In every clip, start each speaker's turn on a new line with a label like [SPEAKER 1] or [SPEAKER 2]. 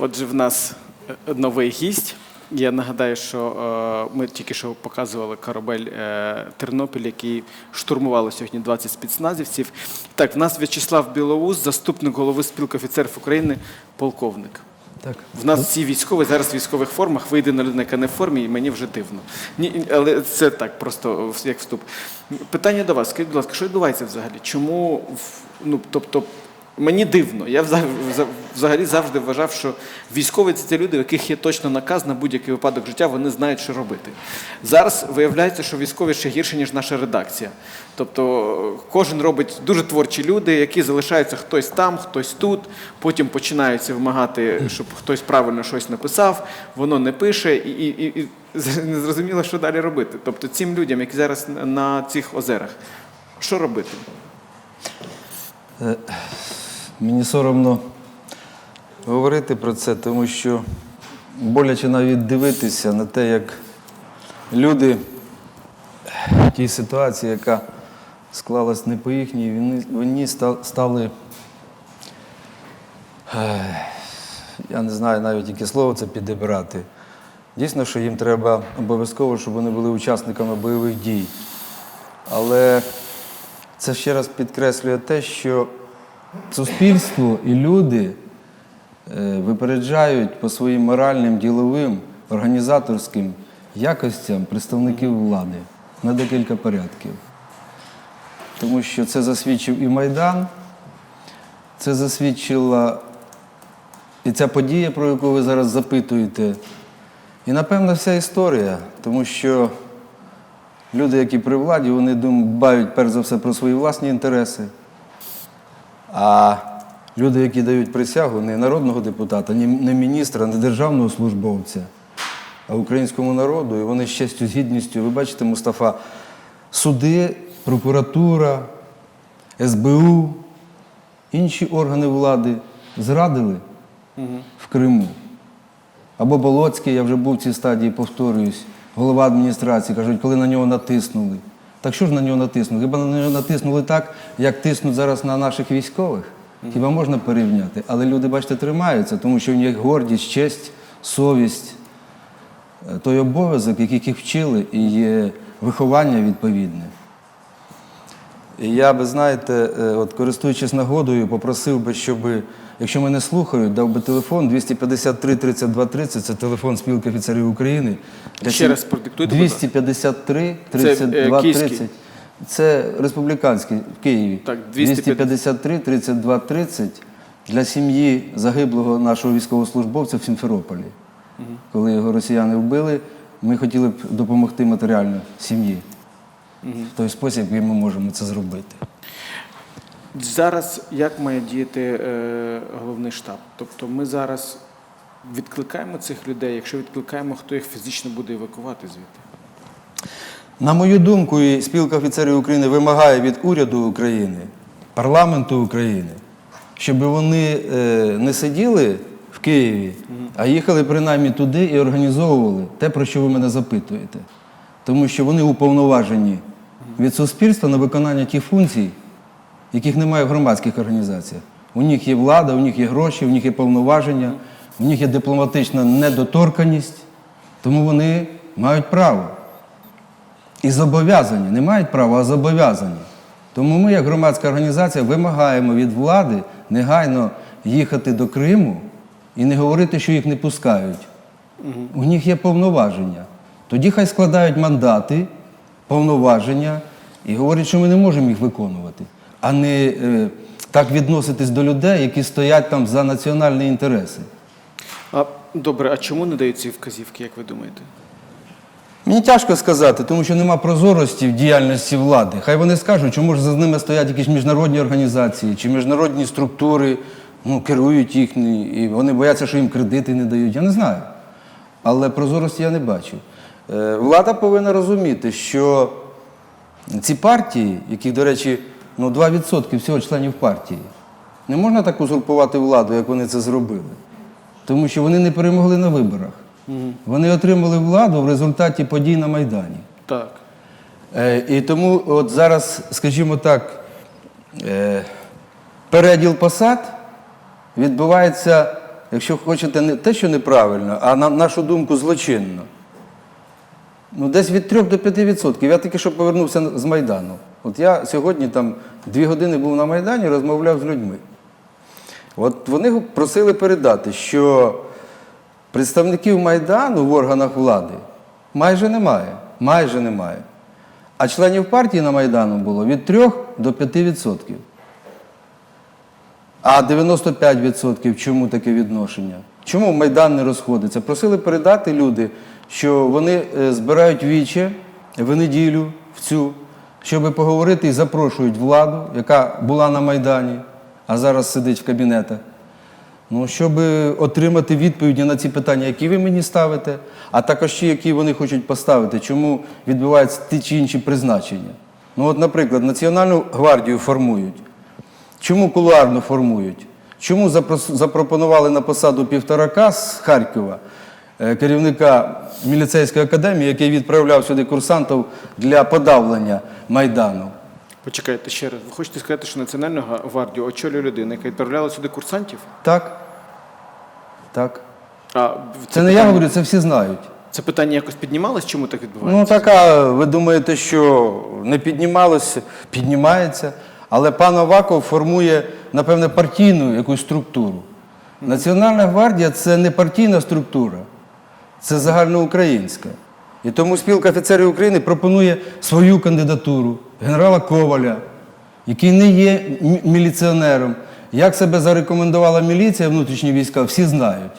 [SPEAKER 1] Отже, в нас е, новий гість. Я нагадаю, що е, ми тільки що показували корабель е, Тернопіль, який штурмували сьогодні 20 спецназівців. Так, в нас В'ячеслав Білоус, заступник голови спілки офіцерів України, полковник.
[SPEAKER 2] Так.
[SPEAKER 1] В нас всі військові зараз в військових формах, вийде на людина, яка не в формі, і мені вже дивно. Ні, але це так, просто як вступ. Питання до вас. Скажіть, будь ласка, що відбувається взагалі? Чому ну, тобто, мені дивно. Я вза- вза- взагалі завжди вважав, що військові це ті люди, у яких є точно наказ на будь-який випадок життя, вони знають, що робити. Зараз виявляється, що військові ще гірше, ніж наша редакція. Тобто кожен робить дуже творчі люди, які залишаються хтось там, хтось тут, потім починаються вимагати, щоб хтось правильно щось написав, воно не пише, і, і, і, не зрозуміло, що далі робити. Тобто цим людям, які зараз на- на цих озерах, що робити?
[SPEAKER 2] Мені соромно говорити про це, тому що боляче навіть дивитися на те, як люди в тій ситуації, яка склалась не по їхній війні стали. Я не знаю навіть яке слово це підібрати. Дійсно, що їм треба обов'язково, щоб вони були учасниками бойових дій. Але це ще раз підкреслює те, що суспільство і люди е, випереджають по своїм моральним, діловим, організаторським якостям представників влади на декілька порядків. Тому що це засвідчив і Майдан, це засвідчила і ця подія, про яку ви зараз запитуєте, і, напевно, вся історія, тому що люди, які при владі, вони дбають перш за все про свої власні інтереси. А люди, які дають присягу, не народного депутата, не міністра, не державного службовця, а українському народу, і вони з честю, з гідністю, ви бачите, Мустафа, суди, прокуратура, СБУ, інші органи влади зрадили в Криму. Або Болоцький, я вже був в цій стадії, повторююсь, голова адміністрації, кажуть, коли на нього натиснули. Так що ж на нього натиснули? Хіба на нього натиснули так, як тиснуть зараз на наших військових? Хіба можна порівняти? Але люди, бачите, тримаються, тому що в них гордість, честь, совість, е, той обов'язок, яких їх вчили, і є виховання відповідне. І я би, знаєте, е, от користуючись нагодою, попросив би, щоб, якщо мене слухають, дав би телефон 253 32 30, це телефон спілки офіцерів України.
[SPEAKER 1] Ще раз продиктуйте, будь ласка.
[SPEAKER 2] 253
[SPEAKER 1] Це,
[SPEAKER 2] 32
[SPEAKER 1] е, київський?
[SPEAKER 2] 30. Це республіканський в Києві.
[SPEAKER 1] Так,
[SPEAKER 2] 253 32 30 для сім'ї загиблого нашого військовослужбовця в Сімферополі. Коли його росіяни вбили, ми хотіли б допомогти матеріально сім'ї. В той спосіб, який ми можемо це зробити.
[SPEAKER 1] Зараз як має діяти е, головний штаб? Тобто ми зараз відкликаємо цих людей, якщо відкликаємо, хто їх фізично буде евакувати звідти?
[SPEAKER 2] На мою думку, і спілка офіцерів України вимагає від уряду України, парламенту України, щоб вони е, не сиділи в Києві, а їхали принаймні туди і організовували те, про що ви мене запитуєте. Тому що вони уповноважені від суспільства на виконання тих функцій, яких немає в громадських організаціях. У них є влада, у них є гроші, у них є повноваження, у них є дипломатична недоторканість, тому вони мають право. І зобов'язані, не мають права, а зобов'язані. Тому ми, як громадська організація, вимагаємо від влади негайно їхати до Криму і не говорити, що їх не пускають. У них є повноваження. Тоді хай складають мандати, повноваження і говорять, що ми не можемо їх виконувати, а не е, так відноситись до людей, які стоять там за національні інтереси.
[SPEAKER 1] А добре, а чому не дають ці вказівки, як ви думаєте?
[SPEAKER 2] Мені тяжко сказати, тому що нема прозорості в діяльності влади. Хай вони скажуть, що може за ними стоять якісь міжнародні організації чи міжнародні структури, ну, керують їх, і вони бояться, що їм кредити не дають. Я не знаю. Але прозорості я не бачу. Е, Влада повинна розуміти, що ці партії, яких, до речі, ну, 2% всього членів партії, не можна так узурпувати владу, як вони це зробили. Тому що вони не перемогли на виборах. Вони отримали владу в результаті подій на Майдані.
[SPEAKER 1] Так.
[SPEAKER 2] Е, і тому от зараз, скажімо так, е, переділ посад відбувається якщо хочете, не те, що неправильно, а на нашу думку злочинно. Ну, десь від 3 до 5 відсотків. Я тільки що повернувся з Майдану. От я сьогодні там дві години був на Майдані, розмовляв з людьми. От вони просили передати, що представників Майдану в органах влади майже немає. Майже немає. А членів партії на Майдану було від 3 до 5 відсотків. А 95% чому таке відношення? Чому Майдан не розходиться? Просили передати люди, що вони е, збирають віче в неділю в цю, щоб поговорити і запрошують владу, яка була на Майдані, а зараз сидить в кабінетах. Ну, щоб отримати відповіді на ці питання, які ви мені ставите, а також ті, які вони хочуть поставити, чому відбуваються ті чи інші призначення. Ну, от, наприклад, Національну гвардію формують. Чому кулуарно формують? Чому запропонували на посаду півторака з Харкова, керівника міліцейської академії, який відправляв сюди курсантів для подавлення Майдану?
[SPEAKER 1] Почекайте ще раз. Ви хочете сказати, що Національну гвардію очолює людина, яка відправляла сюди курсантів?
[SPEAKER 2] Так? Так.
[SPEAKER 1] А в-
[SPEAKER 2] Це не я говорю, це всі знають.
[SPEAKER 1] Це питання якось піднімалось, чому так відбувається?
[SPEAKER 2] Ну така, ви думаєте, що не піднімалося, піднімається. Але пан Аваков формує, напевне, партійну якусь структуру. Національна гвардія це не партійна структура, це загальноукраїнська. І тому спілка офіцерів України пропонує свою кандидатуру генерала Коваля, який не є міліціонером. Як себе зарекомендувала міліція, внутрішні війська, всі знають.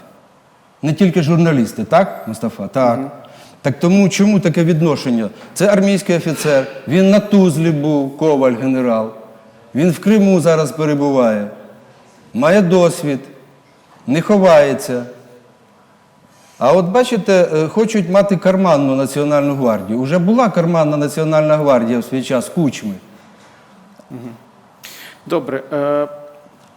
[SPEAKER 2] Не тільки журналісти, так, Мустафа? Так. Так тому чому таке відношення? Це армійський офіцер, він на Тузлі був, коваль генерал. Він в Криму зараз перебуває, має досвід, не ховається. А от бачите, е, хочуть мати карманну національну гвардію. Уже була карманна національна гвардія в свій час кучми.
[SPEAKER 1] Добре. Е,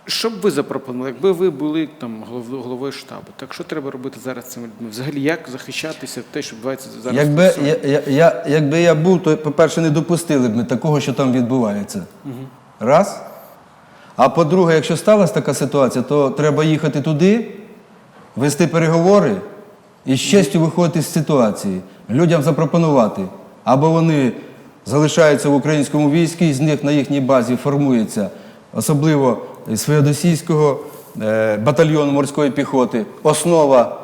[SPEAKER 1] що б ви запропонували, якби ви були там головою штабу? Так що треба робити зараз цими людьми? Взагалі, як захищатися те, що відбувається зараз?
[SPEAKER 2] Якби я, я, якби я був, то, по-перше, не допустили б ми такого, що там відбувається. Раз. А по-друге, якщо сталася така ситуація, то треба їхати туди, вести переговори і з честю виходити з ситуації. Людям запропонувати. Або вони залишаються в українському війську, і з них на їхній базі формується, особливо з Феодосійського е, батальйону морської піхоти, основа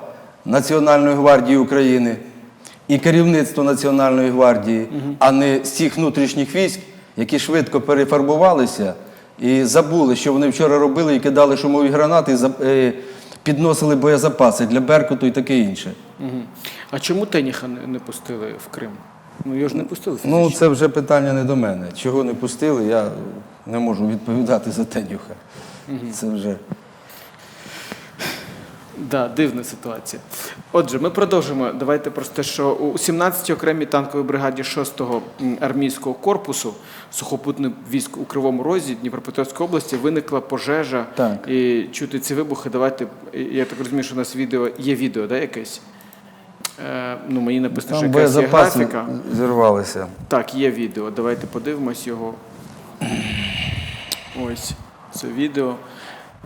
[SPEAKER 2] Національної гвардії України і керівництво Національної гвардії, а не з цих внутрішніх військ, які швидко перефарбувалися і забули, що вони вчора робили, і кидали шумові гранати, підносили боєзапаси для Беркуту і таке інше.
[SPEAKER 1] Угу. А чому Теніха не, пустили в Крим? Ну його ж не пустили.
[SPEAKER 2] Ну, це вже питання не до мене. Чого не пустили, я не можу відповідати за Тенюха. Це вже.
[SPEAKER 1] Да, дивна ситуація. Отже, ми продовжимо. Давайте просто те, що у 17-й окремій танковій бригаді 6-го армійського корпусу сухопутних військ у Кривому Розі Дніпропетровської області виникла пожежа.
[SPEAKER 2] Так.
[SPEAKER 1] І чути ці вибухи. Давайте я так розумію, що у нас відео є відео, да, якесь? Е, ну, мені написано, що якась є графіка.
[SPEAKER 2] зірвалися.
[SPEAKER 1] Так, є відео. Давайте подивимось його. Ось це відео.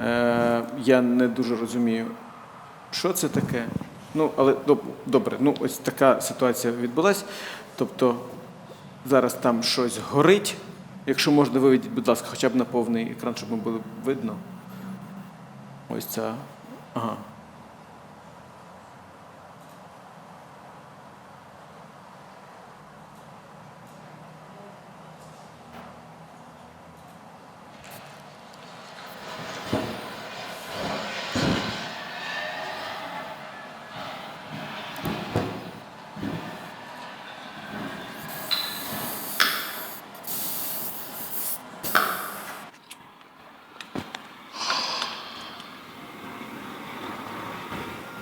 [SPEAKER 1] Е, я не дуже розумію, що це таке. Ну, але добре, ну ось така ситуація відбулась. Тобто зараз там щось горить. Якщо можна, виведіть, будь ласка, хоча б на повний екран, щоб ми було видно. Ось ця. Ага.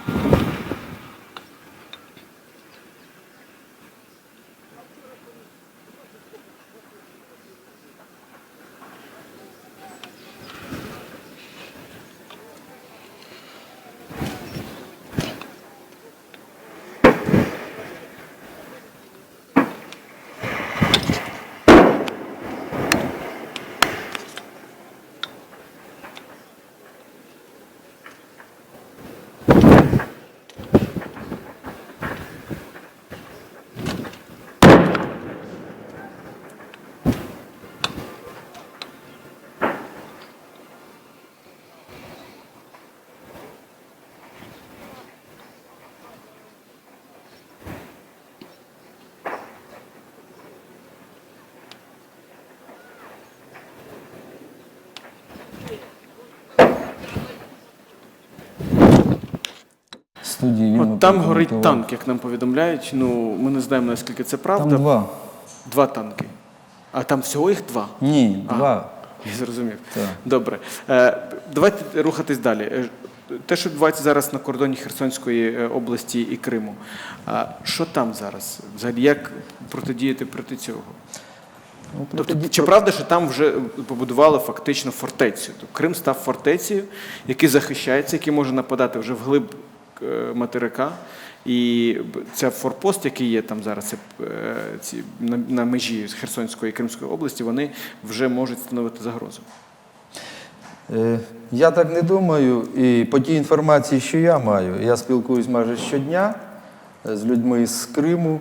[SPEAKER 1] you.
[SPEAKER 2] Студії він
[SPEAKER 1] От там горить танк, як нам повідомляють. Ну, ми не знаємо, наскільки це правда.
[SPEAKER 2] Там два.
[SPEAKER 1] Два танки. А там всього їх два.
[SPEAKER 2] Ні,
[SPEAKER 1] А.
[SPEAKER 2] два.
[SPEAKER 1] Я зрозумів.
[SPEAKER 2] Так.
[SPEAKER 1] Добре. Е, давайте рухатись далі. Е, Те, що відбувається зараз на кордоні Херсонської е, області і Криму. А що там зараз? Взагалі, як протидіяти проти цього?
[SPEAKER 2] Ну,
[SPEAKER 1] Тобто, чи правда, що там вже побудували фактично фортецю? Тобто Крим став фортецею, який захищається, який може нападати вже вглиб материка. І ця форпост, який є там зараз, це, е, ці, на, на межі Херсонської і Кримської області, вони вже можуть становити загрозу.
[SPEAKER 2] Е, Я так не думаю, і по тій інформації, що я маю, я спілкуюсь майже щодня е, з людьми з Криму,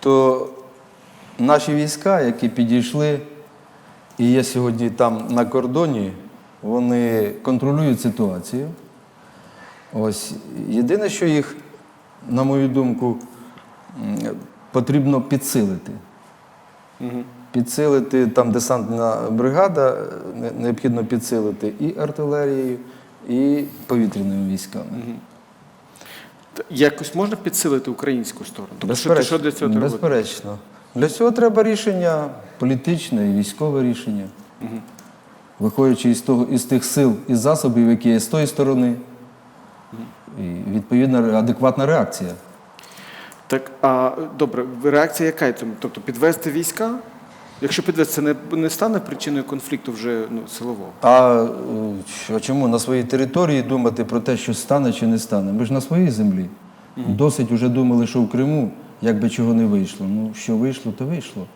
[SPEAKER 2] то наші війська, які підійшли і є сьогодні там на кордоні, вони контролюють ситуацію. Ось єдине, що їх, на мою думку, потрібно підсилити.
[SPEAKER 1] Угу.
[SPEAKER 2] Підсилити там десантна бригада, е, необхідно підсилити і артилерією, і повітряними військами.
[SPEAKER 1] Якось можна підсилити українську сторону? Тобто, що, що для цього треба? робити?
[SPEAKER 2] Безперечно. Для цього треба рішення політичне і військове рішення. Виходячи із, того, із тих сил і засобів, які є з тої сторони, і відповідна адекватна реакція.
[SPEAKER 1] Так, а добре, реакція яка? Тобто підвести війська? Якщо підвести, це не, не стане причиною конфлікту вже ну, силового.
[SPEAKER 2] А е, що- чому на своїй території думати про те, що стане чи не стане? Ми ж на своїй землі. Досить вже думали, що в Криму, як би чого не вийшло. Ну, що вийшло, то вийшло.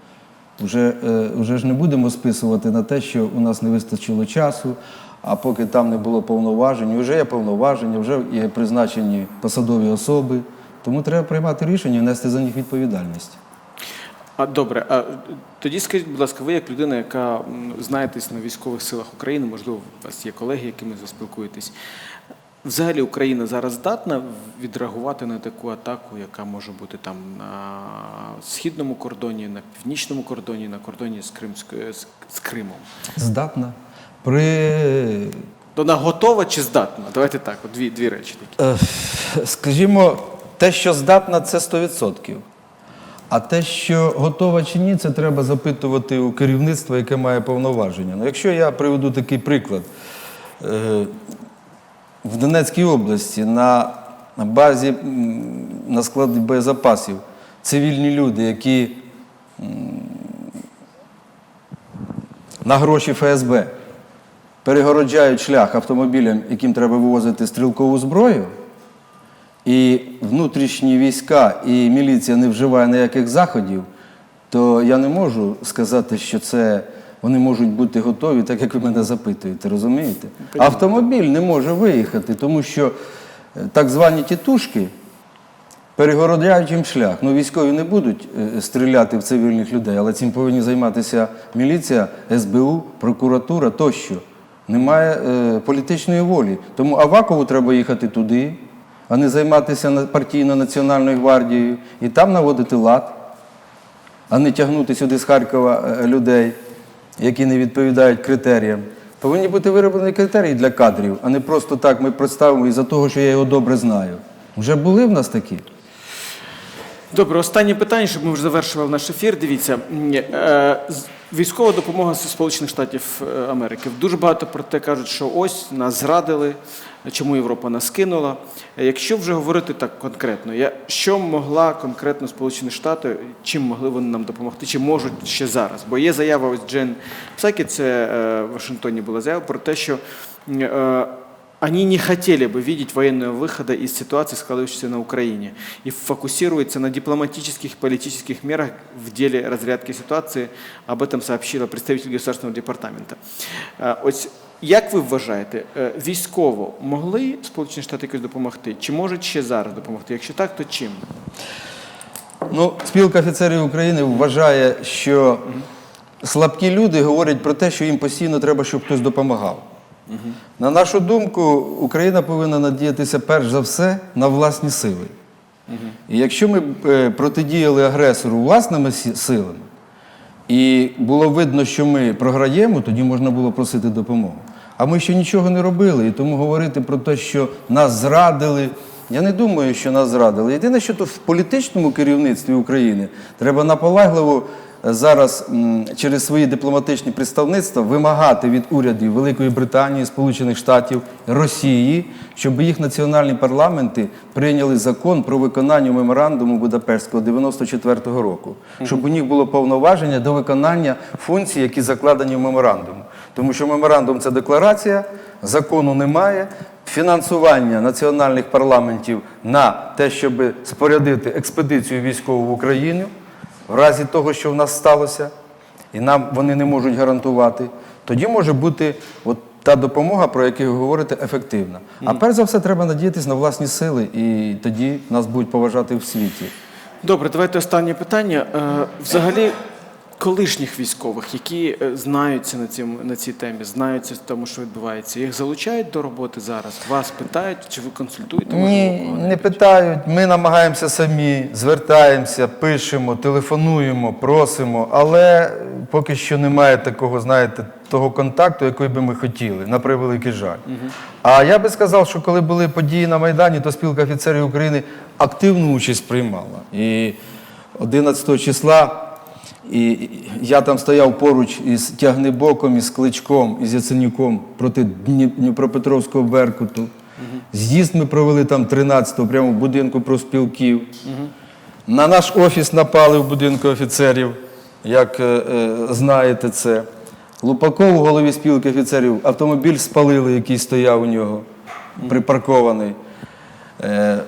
[SPEAKER 2] Вже, е, вже ж не будемо списувати на те, що у нас не вистачило часу, а поки там не було повноважень, вже є повноваження, вже є призначені посадові особи. Тому треба приймати рішення і нести за них відповідальність.
[SPEAKER 1] А добре, а тоді скажіть, будь ласка, ви як людина, яка знаєтесь на військових силах України, можливо, у вас є колеги, якими ви спілкуєтесь. Взагалі Україна зараз здатна відреагувати на таку атаку, яка може бути там на східному кордоні, на північному кордоні, на кордоні з Кримською з, з Кримом.
[SPEAKER 2] Здатна. При
[SPEAKER 1] вона готова чи здатна? Давайте так, от дві, дві речі такі.
[SPEAKER 2] Е, Скажімо, те, що здатна, це 100%. А те, що готова чи ні, це треба запитувати у керівництва, яке має повноваження. Ну, якщо я приведу такий приклад, Е, в Донецькій області на на базі на складі боєзапасів цивільні люди, які на гроші ФСБ перегороджають шлях автомобілям, яким треба вивозити стрілкову зброю, і внутрішні війська і міліція не вживає ніяких заходів, то я не можу сказати, що це вони можуть бути готові, так як ви мене запитуєте, розумієте? Автомобіль не може виїхати, тому що е, так звані тітушки перегородяють їм шлях. Ну, військові не будуть е, стріляти в цивільних людей, але цим повинні займатися міліція, СБУ, прокуратура тощо. Немає е, політичної волі. Тому Авакову треба їхати туди, а не займатися партійно-національною гвардією і там наводити лад, а не тягнути сюди з Харкова е, людей, які не відповідають критеріям. Повинні бути вироблені критерії для кадрів, а не просто так ми представимо із-за того, що я його добре знаю. Вже були в нас такі?
[SPEAKER 1] Добре, останнє питання, щоб ми вже завершували наш ефір. Дивіться, е, військова допомога Сполучених Штатів е, Америки. Дуже багато про те кажуть, що ось нас зрадили, чому Європа нас кинула. Е, Якщо вже говорити так конкретно, що могла конкретно Сполучені Штати, чим могли вони нам допомогти, чи можуть ще зараз? Бо є заява ось Джен Псакі, це в Вашингтоні була заява про те, що Они не хотели бы видеть военного выхода из ситуации, складывающейся на Украине, и фокусируются на дипломатических и политических мерах в деле разрядки ситуации. Об этом сообщила представитель Государственного департамента. Е, Ось як ви вважаєте, е, військово могли Сполучені Штати якось допомогти? Чи можуть ще зараз допомогти? Якщо так, то чим?
[SPEAKER 2] Ну, спілка офіцерів України вважає, що слабкі люди говорять про те, що їм постійно треба, щоб хтось допомагав. На нашу думку, Україна повинна надіятися перш за все на власні сили. І якщо ми е, протидіяли агресору власними силами, і було видно, що ми програємо, тоді можна було просити допомогу. А ми ще нічого не робили, і тому говорити про те, що нас зрадили, Я не думаю, що нас зрадили. Єдине, що то в політичному керівництві України треба наполегливо зараз через свої дипломатичні представництва вимагати від урядів Великої Британії, Сполучених Штатів, Росії, щоб їх національні парламенти прийняли закон про виконання меморандуму Будапештського 94-го року, щоб у них було повноваження до виконання функцій, які закладені в меморандуму. Тому що меморандум це декларація, закону немає. Фінансування національних парламентів на те, щоб спорядити експедицію військову в Україну в разі того, що в нас сталося, і нам вони не можуть гарантувати, тоді може бути от та допомога, про яку ви говорите, ефективна. А перш за все, треба надіятися на власні сили, і тоді нас будуть поважати в світі.
[SPEAKER 1] Добре, давайте останнє питання. Е, Взагалі, колишніх військових, які е, знаються на цьому на цій темі, знаються в тому, що відбувається, їх залучають до роботи зараз? Вас питають, чи ви консультуєте?
[SPEAKER 2] Ні, не питають. Ми намагаємося самі, звертаємося, пишемо, телефонуємо, просимо, але поки що немає такого, знаєте, того контакту, який би ми хотіли, на превеликий жаль. А я би сказав, що коли були події на Майдані, то спілка офіцерів України активну участь приймала. І 11 числа і я там стояв поруч із Тягнебоком, із Кличком, із Яценюком проти Дніпропетровського Беркуту. З'їзд ми провели там 13-го, прямо в будинку профспілків. На наш офіс напали в будинку офіцерів, як е, е, знаєте це. Лупаков, голові спілки офіцерів, автомобіль спалили, який стояв у нього, припаркований. Е,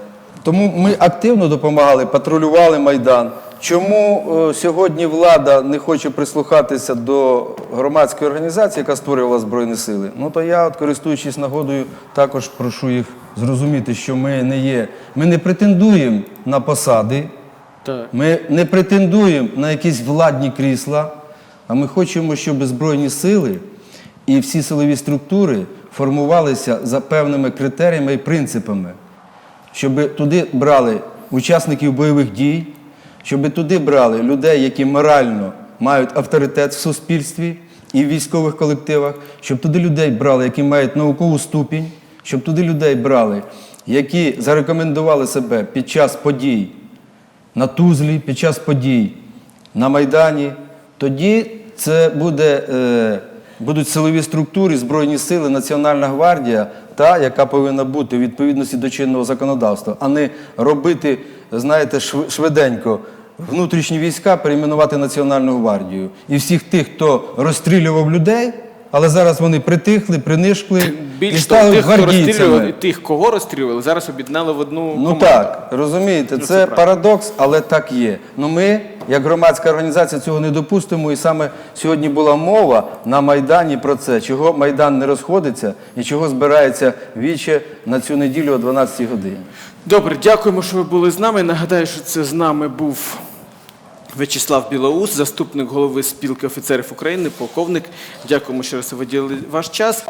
[SPEAKER 2] Тому ми активно допомагали, патрулювали Майдан. Чому е, сьогодні влада не хоче прислухатися до громадської організації, яка створювала Збройні Сили? Ну то я, от, користуючись нагодою, також прошу їх зрозуміти, що ми не є, ми не претендуємо на посади,
[SPEAKER 1] Так.
[SPEAKER 2] ми не претендуємо на якісь владні крісла, а ми хочемо, щоб Збройні сили і всі силові структури формувалися за певними критеріями і принципами, щоб туди брали учасників бойових дій, щоб туди брали людей, які морально мають авторитет в суспільстві і в військових колективах, щоб туди людей брали, які мають наукову ступінь, щоб туди людей брали, які зарекомендували себе під час подій на Тузлі під час подій на Майдані, тоді це буде, е, будуть силові структури, Збройні сили, Національна гвардія, та, яка повинна бути у відповідності до чинного законодавства, а не робити, знаєте, швиденько. Внутрішні війська перейменувати Національну гвардію. І всіх тих, хто розстрілював людей, але зараз вони притихли, принишкли і
[SPEAKER 1] Більш того,
[SPEAKER 2] стали
[SPEAKER 1] тих, хто
[SPEAKER 2] гвардійцями.
[SPEAKER 1] і тих, кого розстрілювали, зараз об'єднали в одну
[SPEAKER 2] Ну
[SPEAKER 1] команду.
[SPEAKER 2] так, розумієте,
[SPEAKER 1] Ну,
[SPEAKER 2] це,
[SPEAKER 1] це
[SPEAKER 2] парадокс, але так є. Ну ми, як громадська організація, цього не допустимо. І саме сьогодні була мова на Майдані про це, чого Майдан не розходиться і чого збирається віче на цю неділю о 12 годині.
[SPEAKER 1] Добре, дякуємо, що ви були з нами. Нагадаю, що це з нами був В'ячеслав Білоус, заступник голови спілки офіцерів України, полковник. Дякуємо, що раз ви виділили ваш час.